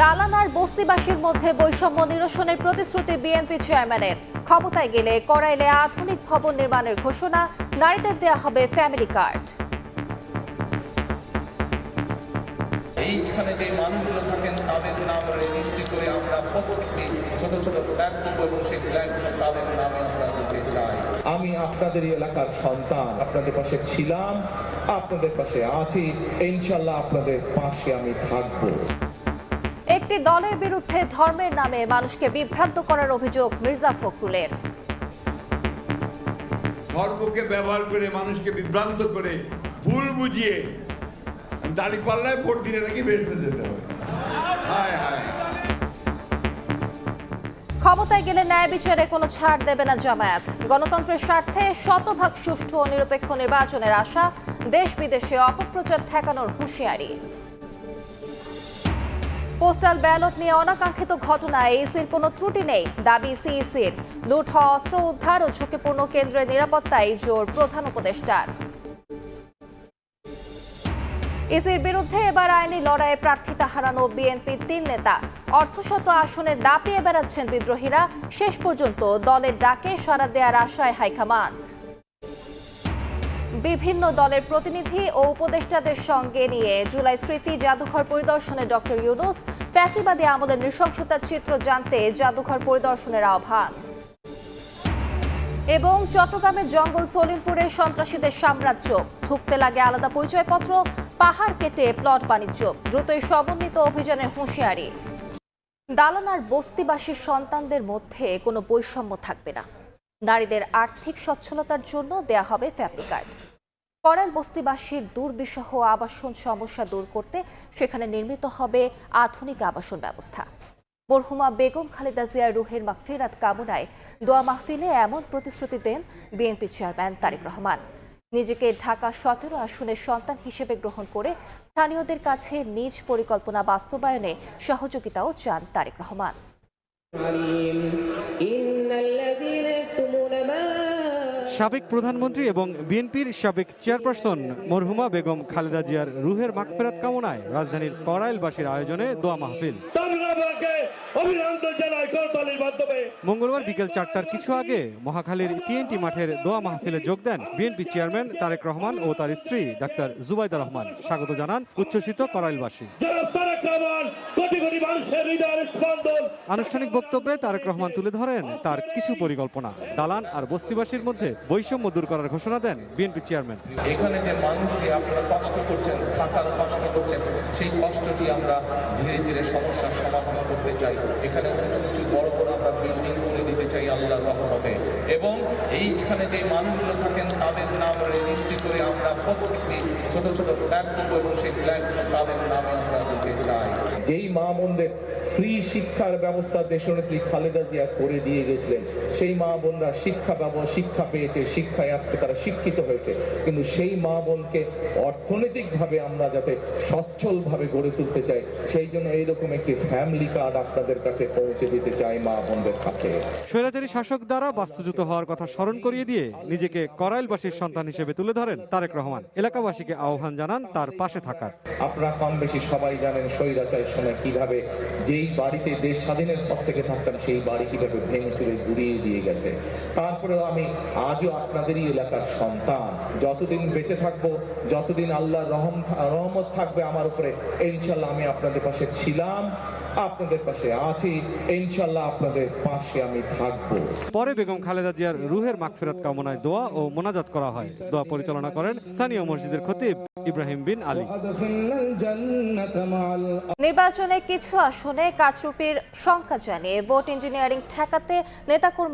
দালান আর বস্তিবাসীর মধ্যে বৈষম্য নিরসনের প্রতিশ্রুতি বিএনপি চেয়ারম্যানের। ক্ষমতায় গেলে করাইলে আধুনিক ভবন নির্মাণের ঘোষণা নারীদের দেয়া হবে ফ্যামিলি কার্ড। এইখানে যে মানুষগুলো থাকেন তাদের নাম রেজিস্ট্রি করে আমরা প্রত্যেকটি ছোট ছোট ফ্ল্যাগ দেবো এবং সেই ফ্ল্যাগগুলো তাদের নামে আমরা দিতে চাই। আমি আপনাদের এলাকার সন্তান আপনাদের পাশে ছিলাম আপনাদের পাশে আছি ইনশাল্লাহ আপনাদের পাশে আমি থাকব। একটি দলের বিরুদ্ধে ধর্মের নামে মানুষকে বিভ্রান্ত করার অভিযোগ মির্জা ফখরুলের। ধর্মকে ব্যবহার করে মানুষকে বিভ্রান্ত করে ভুল বুঝিয়ে দাড়ি পাল্লায় ভোট দিলে নাকি বেরোতে যেতে হবে। হায় হায়। ক্ষমতায় গেলে ন্যায় বিচারে কোনো ছাড় দেবে না জামায়াত। গণতন্ত্রের স্বার্থে শতভাগ সুষ্ঠু ও নিরপেক্ষ নির্বাচনের আশা দেশ বিদেশে অপপ্রচার ঠেকানোর হুঁশিয়ারি। পোস্টাল ব্যালট নিয়ে অনাকাঙ্ক্ষিত ঘটনায় ইসির কোনো ত্রুটি নেই। দাবি সিইসির। লুট হওয়া অস্ত্র উদ্ধার ও ঝুঁকিপূর্ণ কেন্দ্রের নিরাপত্তায় জোর প্রধান উপদেষ্টার। ইসির বিরুদ্ধে এবার আইনি লড়াইয়ে প্রার্থিতা হারানো বিএনপির তিন নেতা। অর্ধশত আসনে দাপিয়ে বেড়াচ্ছেন বিদ্রোহীরা। শেষ পর্যন্ত দলের ডাকে সাড়া দেওয়ার আশায় হাইকমান্ড। বিভিন্ন দলের প্রতিনিধি ও উপদেষ্টাদের সঙ্গে নিয়ে জুলাই স্মৃতি জাদুঘর পরিদর্শনে ডক্টর ইউনুস ফ্যাসিবাদী আমলের নৃশংসতার চিত্র জানতে জাদুঘর পরিদর্শনের আহ্বান। এবং চট্টগ্রামের জঙ্গল সলিমপুরে সন্ত্রাসীদের সাম্রাজ্য। ঢুকতে লাগে আলাদা পরিচয়পত্র, পাহাড় কেটে প্লট বাণিজ্য। দ্রুতই সমন্বিত অভিযানের হুঁশিয়ারি। দালান আর বস্তিবাসীর সন্তানদের মধ্যে কোনো বৈষম্য থাকবে না। নারীদের আর্থিক সচ্ছলতার জন্য দেয়া হবে ফ্যামিলি কার্ড। করাইল বস্তিবাসীর দুর্বিষহ আবাসন সমস্যা দূর করতে সেখানে নির্মিত হবে আধুনিক আবাসন ব্যবস্থা। মরহুমা বেগম খালেদা জিয়ার রুহের মাগফিরাত কামনায় দোয়া মাহফিলে এমন প্রতিশ্রুতি দেন বিএনপি চেয়ারম্যান তারেক রহমান। নিজেকে ঢাকা সতেরো আসনের সন্তান হিসেবে গ্রহণ করে স্থানীয়দের কাছে নিজ পরিকল্পনা বাস্তবায়নে সহযোগিতাও চান তারেক রহমান। সাবেক প্রধানমন্ত্রী এবং বিএনপির সাবেক চেয়ারপারসন মরহুমা বেগম খালেদা জিয়ার রুহের মাগফেরাত কামনায় রাজধানীর করাইলবাসীর আয়োজনে দোয়া মাহফিল। মঙ্গলবার বিকেল চারটার কিছু আগে মহাখালীর টিএনটি মাঠের দোয়া মাহফিলে যোগ দেন বিএনপি চেয়ারম্যান তারেক রহমান ও তার স্ত্রী ডাক্তার জুবাইদা রহমান। স্বাগত জানান উচ্ছ্বসিত করাইলবাসী যারা কোটি কোটি মানুষের হৃদয়ের স্পন্দন। আনুষ্ঠানিক বক্তব্যে তারেক রহমান তুলে ধরেন তার কিছু পরিকল্পনা। দালান আর বস্তিবাসীর মধ্যে বৈষম্য দূর করার ঘোষণা দেন বিএনপি চেয়ারম্যান। এখানে যে মানুষকে আপনারা কষ্ট করছেন থাকার কষ্ট করছেন সেই কষ্টটি আমরা ধীরে ধীরে সমস্যার সমাধান করতে চাই। এখানে উঁচু বড় বড় আমরা বিল্ডিং করে দিতে চাই আল্লাহর রহমতে। এবং এইখানে যে মানুষগুলো থাকেন, তাদের নাম রেজিস্ট্রি করে আমরা প্রত্যেকটি ছোট ছোট ফ্ল্যাগ দেবো এবং সেই ফ্ল্যাগগুলো তাদের নামে আমরা দিতে চাই। যেই মা মন্দির ফ্রি শিক্ষার ব্যবস্থা দেশনেত্রী খালেদা জিয়া করে দিয়ে গেছিলেন সেই মা বোনরা শিক্ষা ব্যব- শিক্ষা পেয়েছে শিক্ষায় আজকে তারা শিক্ষিত হয়েছে। কিন্তু সেই মা বোনকে অর্থনৈতিকভাবে আমরা যাতে সচ্ছলভাবে গড়ে তুলতে চাই সেই জন্য এইরকম একটি ফ্যামিলি কার্ড আপনাদের কাছে পৌঁছে দিতে চাই মা বোনদের কাছে। স্বৈরাচারী শাসক দ্বারা বাস্তুচ্যুত হওয়ার কথা স্মরণ করিয়ে দিয়ে নিজেকে করাইলবাসীর সন্তান হিসেবে তুলে ধরেন তারেক রহমান। এলাকাবাসীকে আহ্বান জানান তার পাশে থাকার। আপনারা কম বেশি সবাই জানেন স্বৈরাচারের সময় কীভাবে যেই বাড়িতে দেশ স্বাধীনের পর থেকে থাকতাম সেই বাড়ি কীভাবে ভেঙে চুরে গুড়িয়ে দিয়ে গেছে। তারপরেও আমি আজও আপনাদেরই এলাকার সন্তান। যতদিন বেঁচে থাকব যতদিন আল্লাহর রহম রহমত থাকবে আমার উপরে ইনশাল্লাহ আমি আপনাদের পাশে ছিলাম আপনাদের পাশে আছি ইনশাল্লাহ আপনাদের পাশে আমি থাকব। পরে বেগম খালেদা জিয়ার রুহের মাগফিরাত কামনায় দোয়া ও মোনাজাত করা হয়। দোয়া পরিচালনা করেন স্থানীয় মসজিদের খতিব ইব্রাহিম বিন আলী। নির্বাচনে কিছু আসনে কারচুপির শঙ্কা জানিয়ে ভোট ইঞ্জিনিয়ারিং ঠেকাতে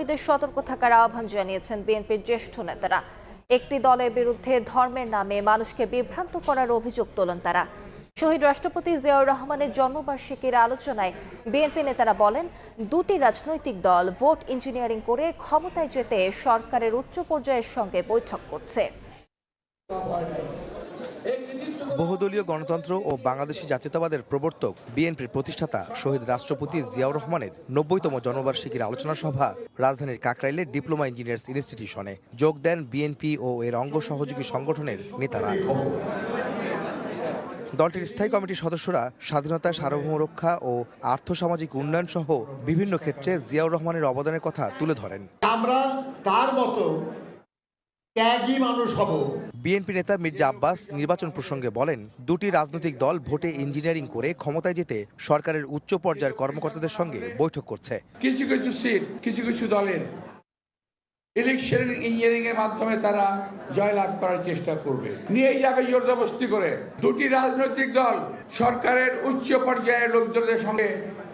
নেতাকর্মীদের সতর্ক থাকার আহ্বান জানিয়েছেন বিএনপির জ্যেষ্ঠ নেতারা। একটি দলের বিরুদ্ধে ধর্মের নামে মানুষকে বিভ্রান্ত করার অভিযোগ তোলেন তারা। শহীদ রাষ্ট্রপতি জিয়াউর রহমানের জন্মবার্ষিকীর আলোচনায় বিএনপি নেতারা বলেন, দুটি রাজনৈতিক দল ভোট ইঞ্জিনিয়ারিং করে ক্ষমতায় যেতে সরকারের উচ্চ পর্যায়ের সঙ্গে বৈঠক করছে। বহুদলীয় গণতন্ত্র ও বাংলাদেশি জাতীয়তাবাদের প্রবর্তক বিএনপির প্রতিষ্ঠাতা শহীদ রাষ্ট্রপতি জিয়াউর রহমানের নব্বইতম জন্মবার্ষিকীর আলোচনা সভা রাজধানীর কাকরাইলে ডিপ্লোমা ইঞ্জিনিয়ার্স ইনস্টিটিউশনে যোগ দেন বিএনপি ও এর অঙ্গ সহযোগী সংগঠনের নেতারা। দলটির স্থায়ী কমিটির সদস্যরা স্বাধীনতা, সার্বভৌম রক্ষা ও আর্থসামাজিক উন্নয়ন সহ বিভিন্ন ক্ষেত্রে জিয়াউর রহমানের অবদানের কথা তুলে ধরেন। আমরা তার মতো ত্যাগী মানুষ হব। বিএনপি নেতা মির্জা আব্বাস নির্বাচন প্রসঙ্গে বলেন দুটি রাজনৈতিক দল ভোটে ইঞ্জিনিয়ারিং করে ক্ষমতায় যেতে সরকারের উচ্চ পর্যায়ের কর্মকর্তাদের সঙ্গে বৈঠক করছে। কিছু কিছু সিট কিছু কিছু দলের ইলেকশন ইঞ্জিনিয়ারিং এর মাধ্যমে তারা জয়লাভ করার চেষ্টা করবে। নিয়ে যাবে জোরদবস্তি করে। দুটি রাজনৈতিক দল সরকারের উচ্চ পর্যায়ের লোকজনদের সঙ্গে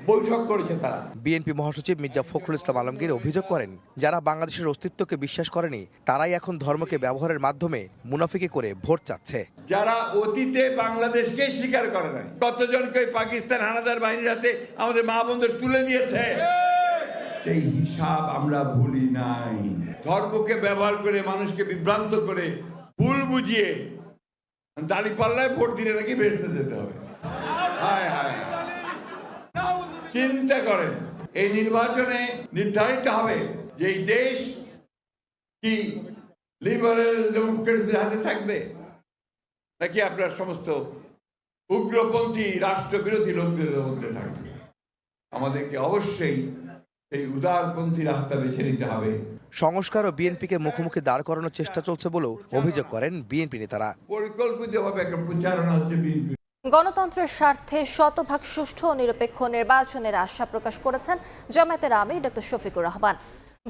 বৈঠক করেছে তারা। বিএনপি মহাসচিব মির্জা ফখরুল ইসলাম আলমগীর অভিযোগ করেন যারা বাংলাদেশের অস্তিত্বকে বিশ্বাস করেনি তারাই এখন ধর্মকে ব্যবহারের মাধ্যমে মুনাফিকে করে ভোট চাচ্ছে। যারা অতীতে বাংলাদেশকে স্বীকার করে নাই কতজনকে পাকিস্তান হানাদার বাহিনীর হাতে আমাদের মা বোনদের তুলে দিয়েছে? সেই হিসাব আমরা ভুলি নাই। ধর্মকে ব্যবহার করে মানুষকে বিভ্রান্ত করে ভুল বুঝিয়ে দাড়ি পাল্লায় ভোট দিলে নাকি বেরতে যেতে হবে। হায় হায়। চিন্তা করেন। এই নির্বাচনে নির্ধারিত হবে যে এই দেশ কি লিবারেল ডেমোক্রেসির হাতে থাকবে নাকি আপনার সমস্ত উগ্রপন্থী রাষ্ট্রবিরোধী লোকদের মধ্যে থাকবে। আমাদেরকে অবশ্যই এই উদারপন্থী রাস্তা বেছে নিতে হবে। সংস্কার ও বিএনপিকে মুখোমুখি দাঁড় করানোর চেষ্টা চলছে বলেও অভিযোগ করেন বিএনপি নেতারা। পরিকল্পিতভাবে একটা প্রচারণা হচ্ছে বিএনপি। গণতন্ত্রের স্বার্থে শতভাগ সুষ্ঠু ও নিরপেক্ষ নির্বাচনের আশা প্রকাশ করেছেন জামায়াতের আমির ডক্টর শফিকুর রহমান।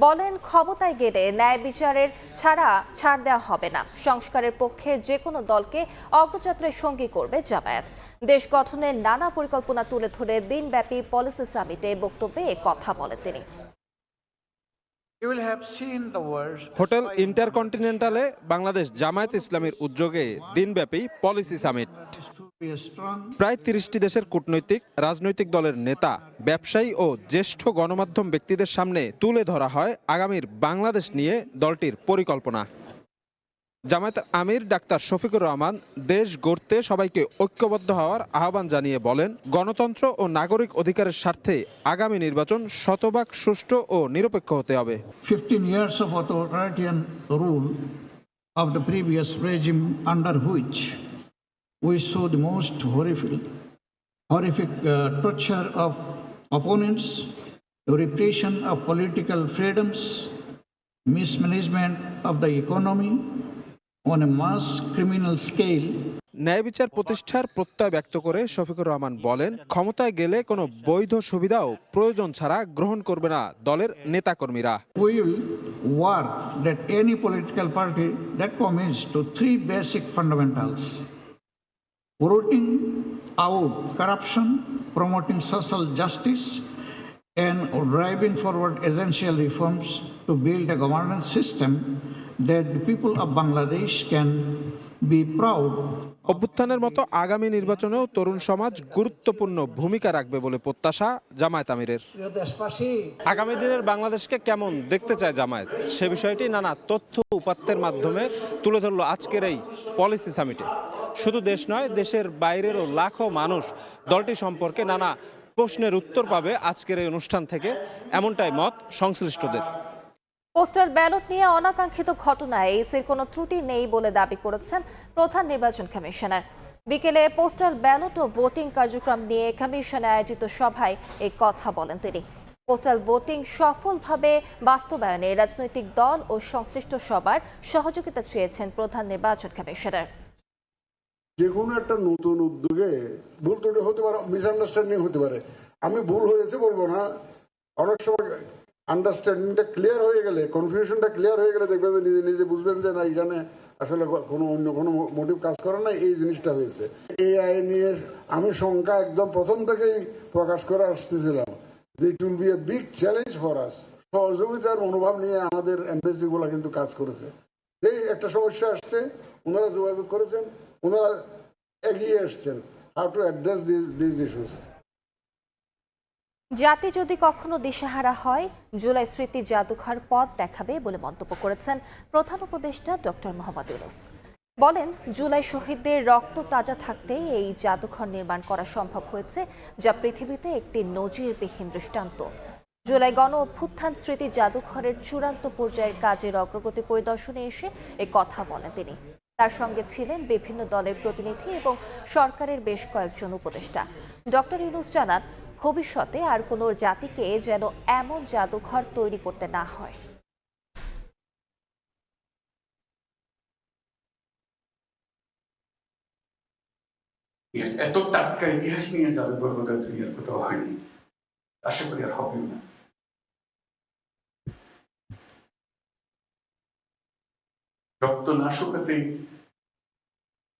বলেন ক্ষমতায় গেলে ন্যায় বিচারের ছাড়া ছাড় দেওয়া হবে না। সংস্কারের পক্ষে যে কোনো দলকে অগ্রযাত্রায় সঙ্গী করবে জামায়াত। দেশ গঠনের নানা পরিকল্পনা তুলে ধরে দিনব্যাপী পলিসি সামিটে বক্তব্যে কথা বলেন তিনি। হোটেল ইন্টারকন্টিনেন্টালে বাংলাদেশ জামায়াত ইসলামের উদ্যোগে দিনব্যাপী পলিসি সামিট। প্রায় তিরিশটি দেশের কূটনৈতিক, রাজনৈতিক দলের নেতা, ব্যবসায়ী ও জ্যেষ্ঠ গণমাধ্যম ব্যক্তিদের সামনে তুলে ধরা হয় আগামীর বাংলাদেশ নিয়ে দলটির পরিকল্পনা। জামায়াত আমির ডাক্তার শফিকুর রহমান, দেশ গড়তে সবাইকে ঐক্যবদ্ধ হওয়ার আহ্বান জানিয়ে বলেন, গণতন্ত্র ও নাগরিক অধিকারের স্বার্থে আগামী নির্বাচন শতভাগ সুষ্ঠু ও নিরপেক্ষ হতে হবে। 15 years of authoritarian rule of the previous regime under which we saw the most horrific, horrific uh, torture of opponents, repression of political freedoms, mismanagement of the economy on a mass criminal scale ন্যায় বিচার প্রতিষ্ঠার প্রত্যয় ব্যক্ত করে শফিকুর রহমান বলেন ক্ষমতায় গেলে কোনো বৈধ সুবিধাও প্রয়োজন ছাড়া গ্রহণ করবে না দলের নেতাকর্মীরা will work that any political party that commits to three basic fundamentals rooting out corruption, promoting social justice, and driving forward essential reforms to build a governance system that the people of Bangladesh can be proud. অভ্যুত্থানের মতো আগামী নির্বাচনেও তরুণ সমাজ গুরুত্বপূর্ণ ভূমিকা রাখবে বলে প্রত্যাশা জামায়াত আমিরের। আগামী দিনের বাংলাদেশকে কেমন দেখতে চায় জামায়াত? সে বিষয়টি নানা তথ্য উপাত্তের মাধ্যমে তুলে ধরলো আজকের এই পলিসি সামিটে। শুধু দেশ নয়, দেশের বাইরেরও লাখো মানুষ দলটি সম্পর্কে নানা প্রশ্নের উত্তর পাবে আজকের এই অনুষ্ঠান থেকে। এমনটাই মত সংশ্লিষ্টদের। পোস্টাল ব্যালট নিয়ে অনাকাঙ্ক্ষিত ঘটনায় এসির কোনো ত্রুটি নেই বলে দাবি করেছেন প্রধান নির্বাচন কমিশনার। বিকেলে পোস্টাল ব্যালট ও ভোটিং কার্যক্রম নিয়ে কমিশনে আয়োজিত সভায় এই কথা বলেন তিনি। পোস্টাল ভোটিং সফলভাবে বাস্তবায়নে রাজনৈতিক দল ও সংশ্লিষ্ট সবার সহযোগিতা চেয়েছেন প্রধান নির্বাচন কমিশনার। যে কোনো একটা নতুন উদ্যোগে ভুল ত্রুটি হতে পারে মিসআন্ডারস্ট্যান্ডিং হতে পারে। আমি ভুল হয়েছে বলব না। অনেক সময় আন্ডারস্ট্যান্ডিংটা ক্লিয়ার হয়ে গেলে কনফিউশনটা ক্লিয়ার হয়ে গেলে দেখবেন নিজে নিজে বুঝবেন যে না এখানে আসলে কোনো অন্য কোনো মোটিভ কাজ করে না, এই জিনিসটা হয়েছে। এই আইন নিয়ে আমি শঙ্কা একদম প্রথম থেকেই প্রকাশ করে আসতেছিলাম যে it will be a big challenge for us সহযোগিতার মনোভাব নিয়ে আমাদের এমবেসি গুলা কিন্তু কাজ করেছে। এই একটা সমস্যা আসছে, ওনারা যোগাযোগ করেছেন, ওনারা এগিয়ে এসছেন। How to address this this issues জাতি যদি কখনো দিশেহারা হয়, জুলাই স্মৃতি জাদুঘর পথ দেখাবে বলে মন্তব্য করেছেন প্রধান উপদেষ্টা ডক্টর মোহাম্মদ ইউনুস। বলেন, জুলাই শহীদদের রক্ত তাজা থাকতেই এই জাদুঘর নির্মাণ করা সম্ভব হয়েছে, যা পৃথিবীতে একটি নজিরবিহীন দৃষ্টান্ত। জুলাই গণ অভ্যুত্থান স্মৃতি জাদুঘরের চূড়ান্ত পর্যায়ের কাজের অগ্রগতি পরিদর্শনে এসে এ কথা বলেন তিনি। তার সঙ্গে ছিলেন বিভিন্ন দলের প্রতিনিধি এবং সরকারের বেশ কয়েকজন উপদেষ্টা। ডক্টর ইউনুস জানান ভবিষ্যতে আর কোনো জাতিকে যেন এমন জাদুঘর তৈরি করতে না হয়। এত টাটকা ইতিহাস নিয়ে যাবে কোথাও হয়নি। আশা করি আর হবেও না। রক্ত না শুকাতেই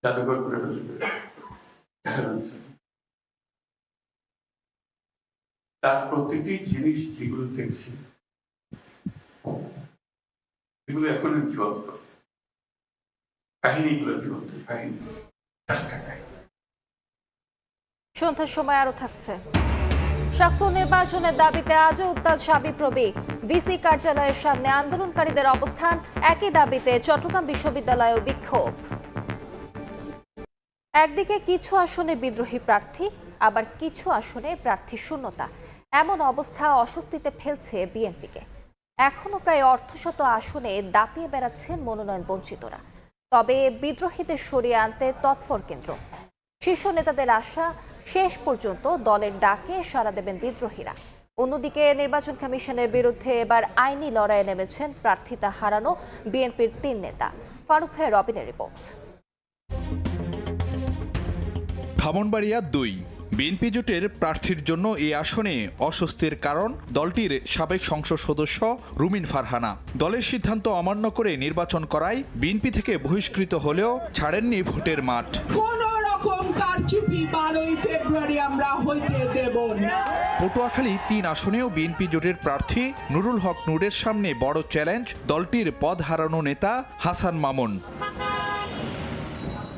জাদুঘর করে তার প্রতিটি জিনিস যেগুলো দেখছি, এগুলো জীবন্ত। জীবন্ত, কাহিনী। সন্ধ্যার সময় আরও থাকছে। শাকসু নির্বাচনের দাবিতে আজও উত্তাল সাবিপ্রবি ভিসি কার্যালয়ের সামনে আন্দোলনকারীদের অবস্থান, একই দাবিতে চট্টগ্রাম বিশ্ববিদ্যালয়েও বিক্ষোভ। একদিকে কিছু আসনে বিদ্রোহী প্রার্থী, আবার কিছু আসনে প্রার্থী শূন্যতা। এমন অবস্থা অস্বস্তিতে ফেলছে বিএনপিকে। এখনও প্রায় অর্ধশত আসনে দাপিয়ে বেড়াচ্ছেন মনোনয়ন বঞ্চিতরা। তবে বিদ্রোহীদের সরিয়ে আনতে তৎপর কেন্দ্র। শীর্ষ নেতাদের আশা, শেষ পর্যন্ত দলের ডাকে সাড়া দেবেন বিদ্রোহীরা। অন্যদিকে নির্বাচন কমিশনের বিরুদ্ধে এবার আইনি লড়াইয়ে নেমেছেন প্রার্থিতা হারানো বিএনপির তিন নেতা। ফারুক ভাই রবিনের রিপোর্ট। ব্রাহ্মণবাড়িয়া দুই। বিএনপি জোটের প্রার্থীর জন্য এই আসনে অস্বস্তির কারণ দলটির সাবেক সংসদ সদস্য রুমিন ফারহানা। দলের সিদ্ধান্ত অমান্য করে নির্বাচন করায় বিএনপি থেকে বহিষ্কৃত হলেও ছাড়েননি ভোটের মাঠ। কোন রকম কারচুপি বারোই ফেব্রুয়ারি আমরা হইতে দেব না। পটুয়াখালী তিন আসনেও বিএনপি জোটের প্রার্থী নুরুল হক নুরের সামনে বড় চ্যালেঞ্জ দলটির পদ হারানো নেতা হাসান মামুন।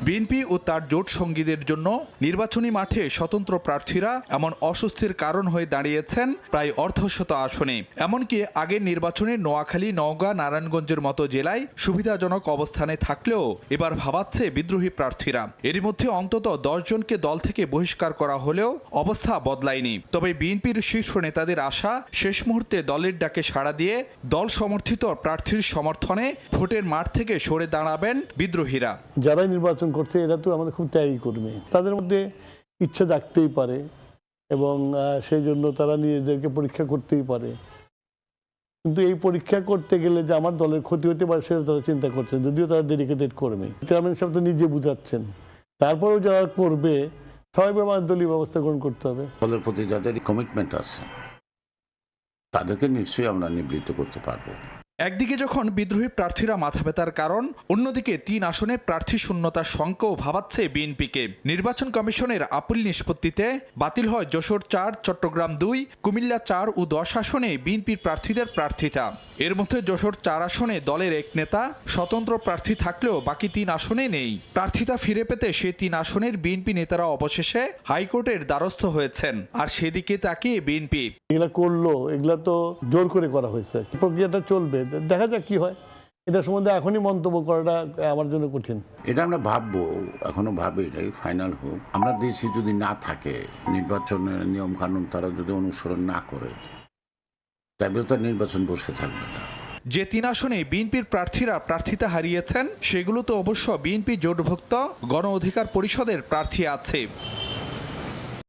বিএনপি ও তার জোট সঙ্গীদের জন্য নির্বাচনী মাঠে স্বতন্ত্র প্রার্থীরা এমন অস্বস্তির কারণ হয়ে দাঁড়িয়েছেন প্রায় অর্ধশত আসনে। এমনকি আগের নির্বাচনে নোয়াখালী, নওগাঁ, নারায়ণগঞ্জের মতো জেলায় সুবিধাজনক অবস্থানে থাকলেও এবার ভাবাচ্ছে বিদ্রোহী প্রার্থীরা। এর মধ্যে অন্তত দশ জনকে দল থেকে বহিষ্কার করা হলেও অবস্থা বদলায়নি। তবে বিএনপির শীর্ষ নেতাদের আশা শেষ মুহূর্তে দলের ডাকে সাড়া দিয়ে দল সমর্থিত প্রার্থীর সমর্থনে ভোটের মাঠ থেকে সরে দাঁড়াবেন বিদ্রোহীরা। যারা নির্বাচন করছে, এরা তো আমাদের খুব ত্যাগী কর্মী। তাদের মধ্যে ইচ্ছে থাকতেই পারে এবং সেই জন্য তারা নিজেদেরকে পরীক্ষা করতেই পারে। কিন্তু এই পরীক্ষা করতে গেলে যে আমার দলের ক্ষতি হতে পারে, সেটা তারা চিন্তা করছেন যদিও তারা ডেডিকেটেড কর্মী। চেয়ারম্যান সাহেব তো নিজে বুঝাচ্ছেন। তারপরেও যারা করবে, সবাই আমার দলীয় ব্যবস্থা গ্রহণ করতে হবে। দলের প্রতি যাদের কমিটমেন্ট আছে, তাদেরকে নিশ্চয়ই আমরা নিবৃত্ত করতে পারব। একদিকে যখন বিদ্রোহী প্রার্থীরা মাথা ব্যথার কারণ, অন্যদিকে তিন আসনে প্রার্থী শূন্যতার শঙ্কাও ভাবাচ্ছে বিএনপিকে। নির্বাচন কমিশনের আপিল নিষ্পত্তিতে বাতিল হয় যশোর চার, চট্টগ্রাম দুই, কুমিল্লা চার ও দশ আসনে বিএনপির প্রার্থীদের প্রার্থিতা। এর মধ্যে যশোর চার আসনে দলের এক নেতা, স্বতন্ত্র প্রার্থী থাকলেও বাকি তিন আসনে নেই। প্রার্থিতা ফিরে পেতে সে তিন আসনের বিএনপি নেতারা অবশেষে হাইকোর্টের দ্বারস্থ হয়েছেন। আর সেদিকে তাকিয়ে বিএনপি। এগুলা করল, এগুলা তো জোর করে করা হয়েছে প্রক্রিয়াটা চলবে। দেখা যাক কি হয়। এটা সম্বন্ধে এখনই মন্তব্য করাটা আমার জন্য কঠিন। এটা আমরা ভাববো এখনও ভাবি এটাই ফাইনাল হোক। আমরা দেশে যদি না থাকে নির্বাচনের নিয়ম কানুন তারা যদি অনুসরণ না করে তাহলে তো নির্বাচন বসে থাকবে না। যে তিন আসনে বিএনপির প্রার্থীরা প্রার্থিতা হারিয়েছেন সেগুলোতে অবশ্য বিএনপি জোটভুক্ত গণ অধিকার পরিষদের প্রার্থী আছে।